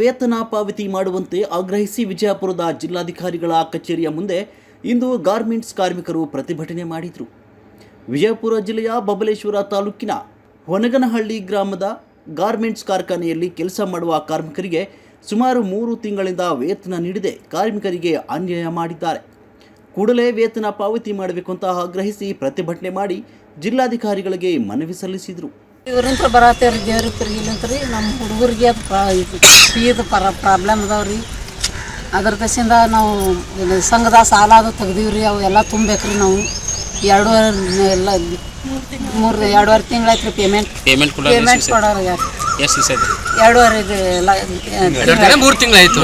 ವೇತನ ಪಾವತಿ ಮಾಡುವಂತೆ ಆಗ್ರಹಿಸಿ ವಿಜಯಪುರದ ಜಿಲ್ಲಾಧಿಕಾರಿಗಳ ಕಚೇರಿಯ ಮುಂದೆ ಇಂದು ಗಾರ್ಮೆಂಟ್ಸ್ ಕಾರ್ಮಿಕರು ಪ್ರತಿಭಟನೆ ಮಾಡಿದರು. ವಿಜಯಪುರ ಜಿಲ್ಲೆಯ ಬಬಲೇಶ್ವರ ತಾಲೂಕಿನ ಹೊನಗನಹಳ್ಳಿ ಗ್ರಾಮದ ಗಾರ್ಮೆಂಟ್ಸ್ ಕಾರ್ಖಾನೆಯಲ್ಲಿ ಕೆಲಸ ಮಾಡುವ ಕಾರ್ಮಿಕರಿಗೆ ಸುಮಾರು ಮೂರು ತಿಂಗಳಿಂದ ವೇತನ ನೀಡದೆ ಕಾರ್ಮಿಕರಿಗೆ ಅನ್ಯಾಯ ಮಾಡಿದ್ದಾರೆ. ಕೂಡಲೇ ವೇತನ ಪಾವತಿ ಮಾಡಬೇಕು ಅಂತ ಆಗ್ರಹಿಸಿ ಪ್ರತಿಭಟನೆ ಮಾಡಿ ಜಿಲ್ಲಾಧಿಕಾರಿಗಳಿಗೆ ಮನವಿ ಸಲ್ಲಿಸಿದರು. ಇವ್ರಿಂತ್ರ ಬರತ್ತೀವ್ರಿ ದೇವ್ರ ತಿರುಗಿಲ್ಲಂತ್ರಿ ರೀ ನಮ್ಮ ಹುಡುಗರಿಗೆ ಇದು ಫೀದ್ ಪರ ಪ್ರಾಬ್ಲಮ್ ಅದಾವ್ರಿ ರೀ. ಅದ್ರ ದಸಿಂದ ನಾವು ಸಂಘದ ಸಾಲ ಅದು ತೆಗ್ದೀವಿ ರೀ ಅವು ಎಲ್ಲ ತುಂಬೇಕ್ರಿ ನಾವು. ಎರಡೂವರೆ ಎಲ್ಲ ಮೂರು ಎರಡೂವರೆ ತಿಂಗಳಾಯ್ತು ರೀ ಪೇಮೆಂಟ್ ಪೇಮೆಂಟ್ ಪೇಮೆಂಟ್ ಕೊಡೋರು ಯಾರು? ಎಷ್ಟು ದಿವಸ ಆಯ್ತು? ಎರಡೂವರೆ ಇದು ಎಲ್ಲ ಮೂರು ತಿಂಗಳಾಯ್ತು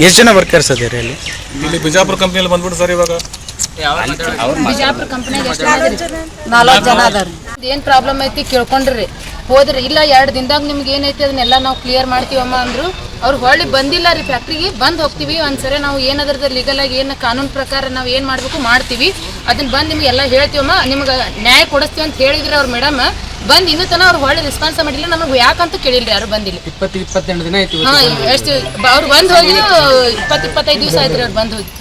ಎಷ್ಟು ಜನ ವರ್ಕರ್ಸ್ ಅದೇರಿ ಅಲ್ಲಿ? ಇಲ್ಲಿ ಬಿಜಾಪುರ ಕಂಪ್ನಿಯಲ್ಲಿ ಬಂದ್ಬಿಟ್ಟು ಸರ್ ಇವಾಗ ಬಿಜಾಪುರ ಕಂಪ್ನಿಯಾಗ ಎಷ್ಟು ನಾಲ್ಕು ಜನ ಅದಾರ. ಏನು ಪ್ರಾಬ್ಲಮ್ ಐತಿ ಕೇಳ್ಕೊಂಡ್ರಿ. ಹೋದ್ರಿ ಇಲ್ಲ ಎರಡು ದಿನದಾಗ ನಿಮ್ಗೆ ಏನೈತಿ ಅದನ್ನೆಲ್ಲ ನಾವು ಕ್ಲಿಯರ್ ಮಾಡ್ತೀವಮ್ಮ ಅಂದ್ರು. ಅವ್ರು ಹೊಳ್ಳಿ ಬಂದಿಲ್ಲ ರೀ ಫ್ಯಾಕ್ಟ್ರಿಗೆ ಬಂದು ಹೋಗ್ತೀವಿ. ಒಂದ್ಸರಿ ನಾವು ಏನಾದ್ರದ ಲೀಗಲ್ ಆಗಿ ಏನು ಕಾನೂನು ಪ್ರಕಾರ ನಾವು ಏನು ಮಾಡಬೇಕು ಮಾಡ್ತೀವಿ. ಅದನ್ನ ಬಂದು ನಿಮ್ಗೆ ಎಲ್ಲ ಹೇಳ್ತೀವಮ್ಮ. ನಿಮ್ಗೆ ನ್ಯಾಯ ಕೊಡಿಸ್ತೀವಿ ಅಂತ ಹೇಳಿದ್ರಿ ಅವ್ರು ಮೇಡಮ್ ಬಂದು ಇನ್ನೂ ತನಕ ಅವ್ರು ಹೊಳ್ಳಿ ರೆಸ್ಪಾನ್ಸ್ ಮಾಡಿಲ್ಲ. ನಮಗೆ ಯಾಕಂತ ಕೇಳಿಲ್ರಿ ಯಾರು ಬಂದಿಲ್ಲ. ಇಪ್ಪತ್ತು ಇಪ್ಪತ್ತೆಂಟು ದಿನ ಆಯ್ತು ಹಾಂ ಎಷ್ಟು ಅವ್ರು ಬಂದು ಹೋಗಿ ಇಪ್ಪತ್ತು ಇಪ್ಪತ್ತೈದು ದಿವಸ ಆಯ್ತು ರೀ ಅವ್ರು ಬಂದು ಹೋಗಿ.